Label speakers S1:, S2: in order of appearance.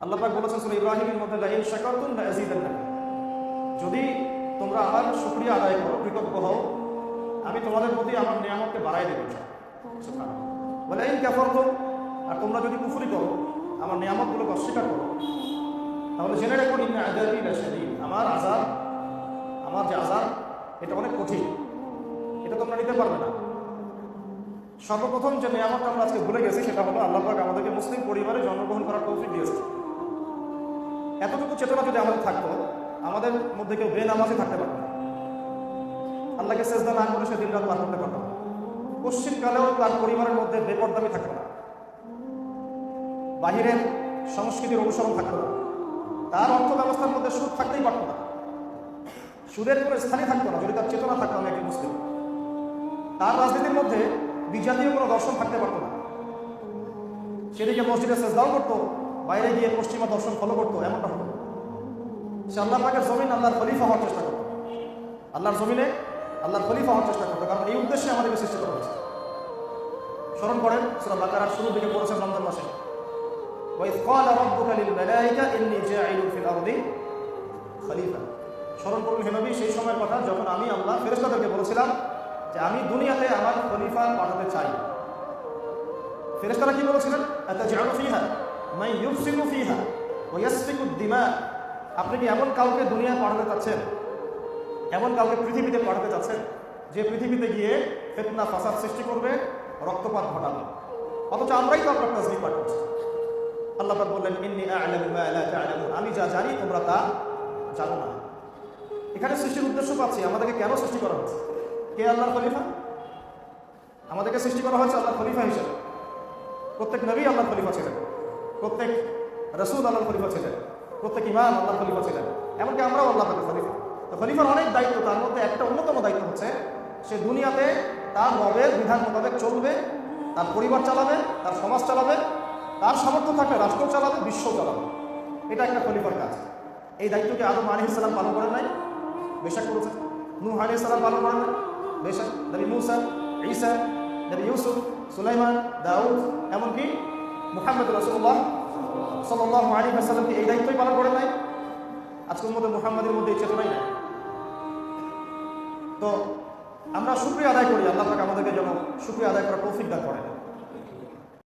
S1: আল্লাহ পাক বলেছেন সুরা ইব্রাহিমের মধ্যে লাইন শাকারতুম লা আযীদান্নাকুম যদি তোমরা আমার শুকরিয়া আদায় করো, কৃতজ্ঞ হও, আমি তোমাদের প্রতি আমার নিয়ামতকে বাড়াই দেব বলে ইন কাফারতুম, আর তোমরা যদি কুফরি করো, আমার নিয়ামতগুলোকে অস্বীকার করো, তাহলে জেনে রাখো, ইন্না আযাবি আমার আযাব, আমার যে আযাব, এটা অনেক কঠিন। এটা তোমরা নিতে পারবে না। সর্বপ্রথম যে নিয়ামতটা আমরা আজকে ভুলে গেছি, সেটা হলো আল্লাহ পাক আমাদেরকে মুসলিম পরিবারে জন্মগ্রহণ করার তৌফিক দিয়েছে এতটুকু চেতনা যদি আমাদের থাকতো, আমাদের মধ্যে কেউ বেনামাজি থাকতে পারতো আল্লাহকে সেজদা না করে সে দিন রাত পার করতে পারতো পশ্চিমকালেও তার পরিবারের মধ্যে বেপরদামি থাকতো না। বাহিরের সংস্কৃতির অনুসরণ থাকতো না। তার অর্থ ব্যবস্থার মধ্যে সুদ থাকতেই পারতো না। সুদের কোনো স্থানই থাকতো না, যদি তার চেতনা থাকতো আমি একটি মুসলিম। তার রাজনীতির মধ্যে বিজাতীয় কোনো দর্শন থাকতে পারতো না। সেদিকে মসজিদে সেজদাও করতো বাইরে গিয়ে পশ্চিমা দর্শন ফলো করতো এমনটা হতো সে আল্লাহ পাকের জমিন আল্লাহর খলিফা হওয়ার চেষ্টা করতো আল্লাহর জমিনে আল্লাহর খলিফা হওয়ার চেষ্টা করতো কারণ এই উদ্দেশ্যে আমাদেরকে সৃষ্টি করা হয়েছে স্মরণ করেন সুরা বাকারার শুরুর দিকে পড়েছেন রমজান মাসে وإذ قال ربك للملائكة إني جاعل في الأرض খলিফা স্মরণ করুন হেনবি সেই সময়ের কথা যখন আমি আল্লাহ ফেরেস্তাদেরকে বলেছিলাম যে আমি দুনিয়াতে আমার খলিফা পাঠাতে চাই ফেরেস্তারা কি বলেছিলেন এত জানো ফিহা মাই আপনি কি এমন কাউকে দুনিয়ায় পাঠাতে চাচ্ছেন? এমন কাউকে পৃথিবীতে পাঠাতে চাচ্ছেন যে পৃথিবীতে গিয়ে ফেতনা, ফাসাদ সৃষ্টি করবে, রক্তপাত ঘটাবে? অথচ আমরাই তো আপনার তাজরিফ পাঠ করছি। আল্লাহ বললেন আমি যা জানি, তোমরা তা জানো না। এখানে সৃষ্টির উদ্দেশ্য পাচ্ছি, আমাদেরকে কেন সৃষ্টি করা হচ্ছে? কে আল্লাহর খলিফা? আমাদেরকে সৃষ্টি করা হয়েছে আল্লাহ খলিফা হিসেবে। প্রত্যেক নবী আল্লাহ খলিফা ছিলেন। প্রত্যেক রসুল আল্লাহর খলিফা ছিলেন, প্রত্যেক ইমাম আল্লাহর খলিফা ছিলেন, এমনকি আমরাও আল্লাহ পাকের খলিফা। তো খলিফার অনেক দায়িত্ব, তার মধ্যে একটা অন্যতম দায়িত্ব হচ্ছে, সে দুনিয়াতে তার রবের বিধান মোতাবেক চলবে, তার পরিবার চালাবে, তার সমাজ চালাবে, তার সামর্থ্য থাকলে রাষ্ট্র চালাবে, বিশ্ব চালাবে। এটা একটা খলিফার কাজ। এই দায়িত্বকে আদম আলী ইসলাম পালন করেন নাই? বেশাক করেছেন। নূহ আলী ইসলাম পালন করেন নাই? বেশাক। নবী মুসা, ঈসা, নবী ইউসুফ, সুলাইমান, দাউদ, এমনকি মুহাম্মদ রসুল্লাহ সাল্লাহ আলী আসাল্লামকে এই দায়িত্বই পালন করে নাই? আজকের মধ্যে মোহাম্মদের মধ্যে এই চেতনাই নাই। তো আমরা শুক্রিয়া আদায় করি, আল্লাহ আমাদেরকে যেন শুক্রিয়া আদায় করার তৌফিক দান করেন।